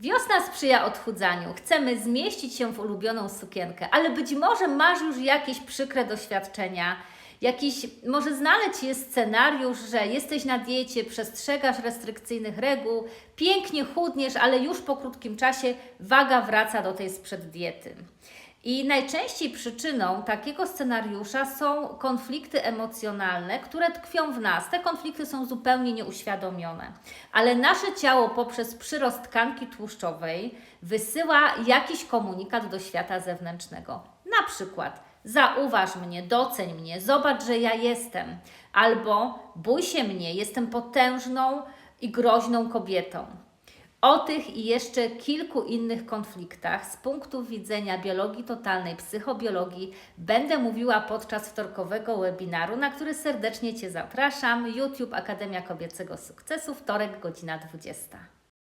Wiosna sprzyja odchudzaniu. Chcemy zmieścić się w ulubioną sukienkę, ale być może masz już jakieś przykre doświadczenia. Jakiś, może znaleźć jest scenariusz, że jesteś na diecie, przestrzegasz restrykcyjnych reguł, pięknie chudniesz, ale już po krótkim czasie waga wraca do tej sprzed diety. I najczęściej przyczyną takiego scenariusza są konflikty emocjonalne, które tkwią w nas. Te konflikty są zupełnie nieuświadomione, ale nasze ciało poprzez przyrost tkanki tłuszczowej wysyła jakiś komunikat do świata zewnętrznego. Na przykład zauważ mnie, doceń mnie, zobacz, że ja jestem, albo bój się mnie, jestem potężną i groźną kobietą. O tych i jeszcze kilku innych konfliktach z punktu widzenia biologii totalnej, psychobiologii będę mówiła podczas wtorkowego webinaru, na który serdecznie Cię zapraszam. YouTube Akademia Kobiecego Sukcesu, wtorek, godzina 20.